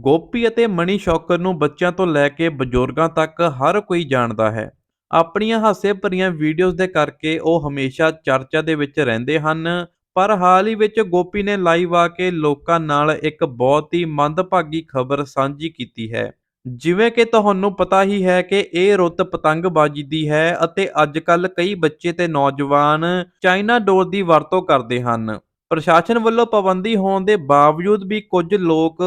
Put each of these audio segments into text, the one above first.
ਗੋਪੀ ਅਤੇ ਮਣੀ ਸ਼ੌਕਰ ਨੂੰ ਬੱਚਿਆਂ ਤੋਂ ਲੈ ਕੇ ਬਜ਼ੁਰਗਾਂ ਤੱਕ ਹਰ ਕੋਈ ਜਾਣਦਾ ਹੈ। ਆਪਣੀਆਂ ਹਾਸੇ ਭਰੀਆਂ ਵੀਡੀਓਜ਼ ਦੇ ਕਰਕੇ ਉਹ ਹਮੇਸ਼ਾ ਚਰਚਾ ਦੇ ਵਿੱਚ ਰਹਿੰਦੇ ਹਨ, ਪਰ ਹਾਲ ਹੀ ਵਿੱਚ ਗੋਪੀ ਨੇ ਲਾਈਵ ਆ ਕੇ ਲੋਕਾਂ ਨਾਲ ਇੱਕ ਬਹੁਤ ਹੀ ਮੰਦਭਾਗੀ ਖਬਰ ਸਾਂਝੀ ਕੀਤੀ ਹੈ। ਜਿਵੇਂ ਕਿ ਤੁਹਾਨੂੰ ਪਤਾ ਹੀ ਹੈ ਕਿ ਇਹ ਰੁੱਤ ਪਤੰਗਬਾਜ਼ੀ ਦੀ ਹੈ ਅਤੇ ਅੱਜ ਕੱਲ ਕਈ ਬੱਚੇ ਤੇ ਨੌਜਵਾਨ ਚਾਈਨਾ ਡੋਰ ਦੀ ਵਰਤੋਂ ਕਰਦੇ ਹਨ। ਪ੍ਰਸ਼ਾਸਨ ਵੱਲੋਂ ਪਾਬੰਦੀ ਹੋਣ ਦੇ ਬਾਵਜੂਦ ਵੀ ਕੁਝ ਲੋਕ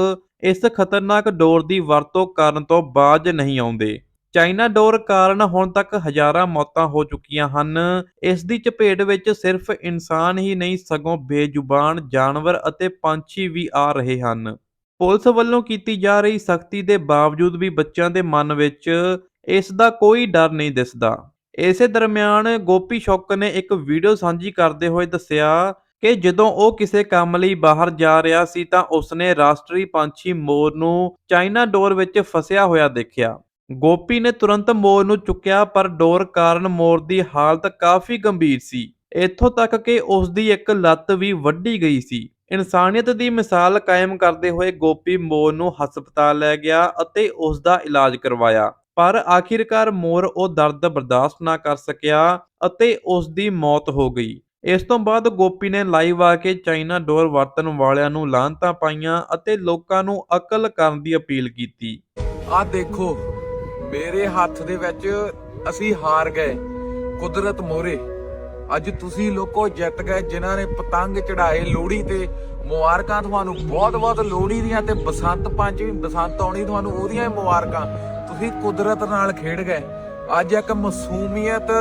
ਇਸ ਖਤਰਨਾਕ ਡੋਰ ਦੀ ਵਰਤੋਂ ਕਰਨ ਤੋਂ ਬਾਜ਼ ਨਹੀਂ ਆਉਂਦੇ। ਚਾਈਨਾ ਡੋਰ ਕਾਰਨ ਹੁਣ ਤੱਕ ਹਜ਼ਾਰਾਂ ਮੌਤਾਂ ਹੋ ਚੁੱਕੀਆਂ ਹਨ। ਇਸ ਦੀ ਚਪੇਟ ਵਿੱਚ ਸਿਰਫ ਇਨਸਾਨ ਹੀ ਨਹੀਂ, ਸਗੋਂ ਬੇਜ਼ੁਬਾਨ ਜਾਨਵਰ ਅਤੇ ਪੰਛੀ ਵੀ ਆ ਰਹੇ ਹਨ। ਪੁਲਿਸ ਵੱਲੋਂ ਕੀਤੀ ਜਾ ਰਹੀ ਸਖਤੀ ਦੇ ਬਾਵਜੂਦ ਵੀ ਬੱਚਿਆਂ ਦੇ ਮਨ ਵਿੱਚ ਇਸ ਦਾ ਕੋਈ ਡਰ ਨਹੀਂ ਦਿਸਦਾ। ਇਸੇ ਦਰਮਿਆਨ ਗੋਪੀ ਸ਼ੌਕ ਨੇ ਇੱਕ ਵੀਡੀਓ ਸਾਂਝੀ ਕਰਦੇ ਹੋਏ ਦੱਸਿਆ ਕਿ ਜਦੋਂ ਉਹ ਕਿਸੇ ਕੰਮ ਲਈ ਬਾਹਰ ਜਾ ਰਿਹਾ ਸੀ ਤਾਂ ਉਸਨੇ ਰਾਸ਼ਟਰੀ ਪੰਛੀ ਮੋਰ ਨੂੰ ਚਾਈਨਾ ਡੋਰ ਵਿੱਚ ਫਸਿਆ ਹੋਇਆ ਦੇਖਿਆ। ਗੋਪੀ ਨੇ ਤੁਰੰਤ ਮੋਰ ਨੂੰ ਚੁੱਕਿਆ, ਪਰ ਡੋਰ ਕਾਰਨ ਮੋਰ ਦੀ ਹਾਲਤ ਕਾਫੀ ਗੰਭੀਰ ਸੀ। ਇੱਥੋਂ ਤੱਕ ਕਿ ਉਸ ਦੀ ਇੱਕ ਲੱਤ ਵੀ ਵੱਢੀ ਗਈ ਸੀ। ਇਨਸਾਨੀਅਤ ਦੀ ਮਿਸਾਲ ਕਾਇਮ ਕਰਦੇ ਹੋਏ ਗੋਪੀ ਮੋਰ ਨੂੰ ਹਸਪਤਾਲ ਲੈ ਗਿਆ ਅਤੇ ਉਸ ਦਾ ਇਲਾਜ ਕਰਵਾਇਆ। ਪਰ ਆਖਿਰਕਾਰ ਮੋਰ ਉਹ ਦਰਦ ਬਰਦਾਸ਼ਤ ਨਾ ਕਰ ਸਕਿਆ ਅਤੇ ਉਸ ਦੀ ਮੌਤ ਹੋ ਗਈ। ਇਸ ਤੋਂ ਬਾਅਦ ਗੋਪੀ ਨੇ ਲਾਈਵ ਆ ਕੇ ਚਾਈਨਾ ਡੋਰ ਵਰਤਣ ਵਾਲਿਆਂ ਨੂੰ ਲਾਹਨਤਾਂ ਪਾਈਆਂ ਅਤੇ ਲੋਕਾਂ ਨੂੰ ਅਕਲ ਕਰਨ ਦੀ ਅਪੀਲ ਕੀਤੀ। ਆ ਦੇਖੋ, ਮੇਰੇ ਹੱਥ ਦੇ ਵਿੱਚ ਅਸੀਂ ਹਾਰ ਗਏ, ਕੁਦਰਤ ਮੋਰੇ। ਅੱਜ ਤੁਸੀਂ ਲੋਕੋ ਜਿੱਤ ਗਏ, ਜਿਨ੍ਹਾਂ ਨੇ ਪਤੰਗ ਚੜਾਏ ਲੋਹੜੀ ਤੇ ਮੁਬਾਰਕਾਂ ਤੁਹਾਨੂੰ, ਬਹੁਤ-ਬਹੁਤ ਲੋਹੜੀ ਦੀਆਂ ਤੇ ਬਸੰਤ ਪੰਚਮੀ, ਬਸੰਤ ਆਉਣੀ ਤੁਹਾਨੂੰ, ਉਹਦੀਆਂ ਮੁਬਾਰਕਾਂ। ਤੁਸੀਂ ਕੁਦਰਤ ਨਾਲ ਖੇਡ ਗਏ। ਅੱਜ ਇੱਕ ਮਾਸੂਮੀਅਤ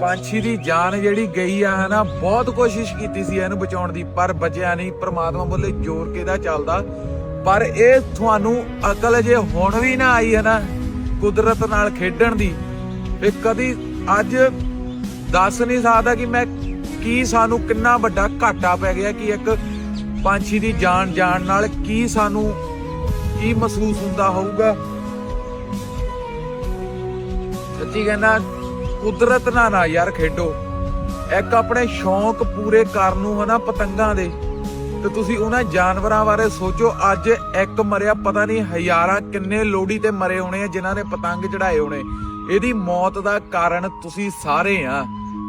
ਪੰਛੀ ਦੀ ਜਾਨ ਜਿਹੜੀ ਗਈ ਆ, ਹਨਾ, ਬਹੁਤ ਕੋਸ਼ਿਸ਼ ਕੀਤੀ ਸੀ ਇਹਨੂੰ ਬਚਾਉਣ ਦੀ, ਪਰ ਬਚਿਆ ਨਹੀਂ। ਪ੍ਰਮਾਤਮਾ ਬੋਲੇ ਜ਼ੋਰ ਕਿਹਦਾ ਚੱਲਦਾ? ਪਰ ਇਹ ਤੁਹਾਨੂੰ ਅਕਲ ਜੇ ਹੁਣ ਵੀ ਨਾ ਆਈ ਹੈ ਨਾ ਕੁਦਰਤ ਨਾਲ ਖੇਡਣ ਦੀ ਇਹ ਕਦੀ ਅੱਜ ਦੱਸ ਨਹੀਂ ਸਕਦਾ ਕਿ ਮੈਂ ਕੀ ਸਾਨੂੰ ਕਿੰਨਾ ਵੱਡਾ ਘਾਟਾ ਪੈ ਗਿਆ ਕਿ ਇੱਕ ਪੰਛੀ ਦੀ ਜਾਨ ਜਾਣ ਨਾਲ ਕੀ ਸਾਨੂੰ ਕੀ ਮਹਿਸੂਸ ਹੁੰਦਾ ਹੋਊਗਾ। ਸੱਚੀ ਕਹਿੰਦਾ ਕੁਦਰਤ ਨਾਲ ਨਾ ਯਾਰ ਖੇਡੋ। ਇੱਕ ਆਪਣੇ ਸ਼ੌਂਕ ਪੂਰੇ ਕਰਨ ਨੂੰ ਹਨਾ ਪਤੰਗਾਂ ਦੇ। ਤੇ ਤੁਸੀਂ ਉਹਨਾਂ ਜਾਨਵਰਾਂ ਬਾਰੇ ਸੋਚੋ, ਅੱਜ ਇੱਕ ਮਰਿਆ ਪਤਾ ਨਹੀਂ ਹਜ਼ਾਰਾਂ ਕਿੰਨੇ ਲੋੜੀ ਤੇ ਮਰੇ ਹੋਣੇ ਆ, ਜਿਨ੍ਹਾਂ ਨੇ ਪਤੰਗ ਚੜਾਏ ਹੋਣੇ। ਇਹਦੀ ਮੌਤ ਦਾ ਕਾਰਨ ਤੁਸੀਂ ਸਾਰੇ ਆ,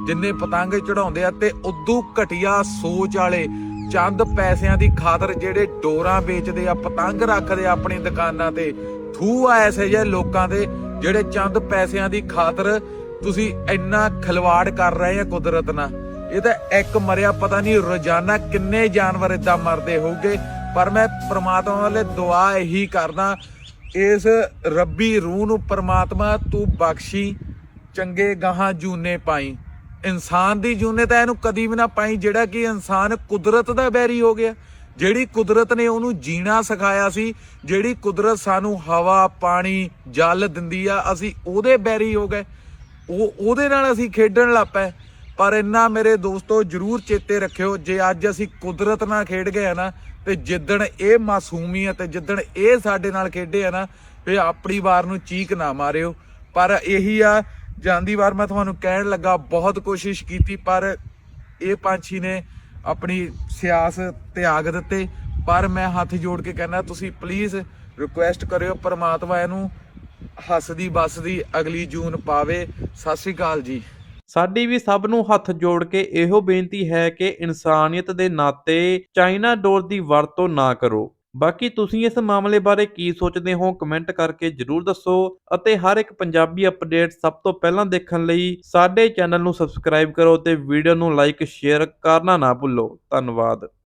ਜਿੰਨੇ ਪਤੰਗ ਚੜਾਉਂਦੇ ਆ ਤੇ ਉਦੋਂ ਘਟੀਆ ਸੋਚ ਵਾਲੇ, ਚੰਦ ਪੈਸਿਆਂ ਦੀ ਖਾਤਰ ਜਿਹੜੇ ਡੋਰਾਂ ਵੇਚਦੇ ਆ, ਪਤੰਗ ਰੱਖਦੇ ਆ ਆਪਣੀ ਦੁਕਾਨਾਂ ਤੇ ਥੂ ਆ ਐਸੇ ਜਿਹੇ ਲੋਕਾਂ ਦੇ, ਜਿਹੜੇ ਚੰਦ ਪੈਸਿਆਂ ਦੀ ਖਾਤਰ ਤੁਸੀਂ ਇੰਨਾ ਖਿਲਵਾੜ ਕਰ ਰਹੇ ਆ ਕੁਦਰਤ ਨਾਲ। ਇਹ ਤਾਂ ਇੱਕ ਮਰਿਆ ਪਤਾ ਨਹੀਂ ਰੋਜ਼ਾਨਾ ਕਿੰਨੇ ਜਾਨਵਰ ਇਦਾਂ ਮਰਦੇ ਹੋਊਗੇ। ਪਰ ਮੈਂ ਪ੍ਰਮਾਤਮਾ ਵਾਲੇ ਦੁਆ ਇਹੀ ਕਰਦਾ, ਇਸ ਰੱਬੀ ਰੂਹ ਨੂੰ ਪ੍ਰਮਾਤਮਾ ਤੂੰ ਬਖਸ਼ੀ, ਚੰਗੇ ਗਾਹਾਂ ਜੂਨੇ ਪਾਈ। ਇਨਸਾਨ ਦੀ ਜੂਨੇ ਤਾਂ ਇਹਨੂੰ ਕਦੀ ਵੀ ਨਾ ਪਾਈ, ਜਿਹੜਾ ਕਿ ਇਨਸਾਨ ਕੁਦਰਤ ਦਾ ਬੈਰੀ ਹੋ ਗਿਆ। ਜਿਹੜੀ ਕੁਦਰਤ ਨੇ ਉਹਨੂੰ ਜੀਣਾ ਸਿਖਾਇਆ ਸੀ, ਜਿਹੜੀ ਕੁਦਰਤ ਸਾਨੂੰ ਹਵਾ, ਪਾਣੀ, ਜਲ ਦਿੰਦੀ ਆ, ਅਸੀਂ ਉਹਦੇ ਬੈਰੀ ਹੋ ਗਏ। ਉਹ ਉਹਦੇ ਨਾਲ ਅਸੀਂ ਖੇਡਣ ਲੱਗ ਪਏ। ਪਰ ਇੰਨਾ ਮੇਰੇ ਦੋਸਤੋ ਜਰੂਰ ਚੇਤੇ ਰੱਖਿਓ, ਜੇ ਅੱਜ ਅਸੀਂ ਕੁਦਰਤ ਨਾਲ ਖੇਡ ਗਏ ਆ ਨਾ, ਤੇ ਜਿੱਦਣ ਇਹ ਮਾਸੂਮੀਅਤ, ਜਿੱਦਣ ਇਹ ਸਾਡੇ ਨਾਲ ਖੇਡੇ ਆ ਨਾ ਫੇ ਆਪਣੀ ਵਾਰ ਨੂੰ ਚੀਕ ਨਾ ਮਾਰਿਓ। ਪਰ ਇਹੀ ਆ ਜਾਂਦੀ ਵਾਰ ਮੈਂ ਤੁਹਾਨੂੰ ਕਹਿਣ ਲੱਗਾ, ਬਹੁਤ ਕੋਸ਼ਿਸ਼ ਕੀਤੀ, ਪਰ ਇਹ ਪੰਛੀ ਨੇ ਆਪਣੀ ਸਿਆਸ ਤਿਆਗ ਦਿੱਤੇ। ਪਰ ਮੈਂ ਹੱਥ ਜੋੜ ਕੇ ਕਹਿੰਦਾ, ਤੁਸੀਂ ਪਲੀਜ਼ ਰਿਕੁਐਸਟ ਕਰਿਓ ਪਰਮਾਤਮਾ ਇਹਨੂੰ ਹੱਸਦੀ ਬਸਦੀ ਅਗਲੀ ਜੂਨ ਪਾਵੇ। ਸਤਿ ਸ੍ਰੀ ਅਕਾਲ ਜੀ। ਸਾਡੀ ਵੀ ਸਭ ਨੂੰ ਹੱਥ ਜੋੜ ਕੇ ਇਹੋ ਬੇਨਤੀ ਹੈ ਕਿ ਇਨਸਾਨੀਅਤ ਦੇ ਨਾਤੇ ਚਾਈਨਾ ਡੋਰ ਦੀ ਵਰਤੋਂ ਨਾ ਕਰੋ। ਬਾਕੀ ਤੁਸੀਂ ਇਸ ਮਾਮਲੇ ਬਾਰੇ ਕੀ ਸੋਚਦੇ ਹੋ ਕਮੈਂਟ ਕਰਕੇ ਜਰੂਰ ਦੱਸੋ ਅਤੇ ਹਰ ਇੱਕ ਪੰਜਾਬੀ ਅਪਡੇਟ ਸਭ ਤੋਂ ਪਹਿਲਾਂ ਦੇਖਣ ਲਈ ਸਾਡੇ ਚੈਨਲ ਨੂੰ ਸਬਸਕ੍ਰਾਈਬ ਕਰੋ ਤੇ ਵੀਡੀਓ ਨੂੰ ਲਾਈਕ, ਸ਼ੇਅਰ ਕਰਨਾ ਨਾ ਭੁੱਲੋ। ਧੰਨਵਾਦ।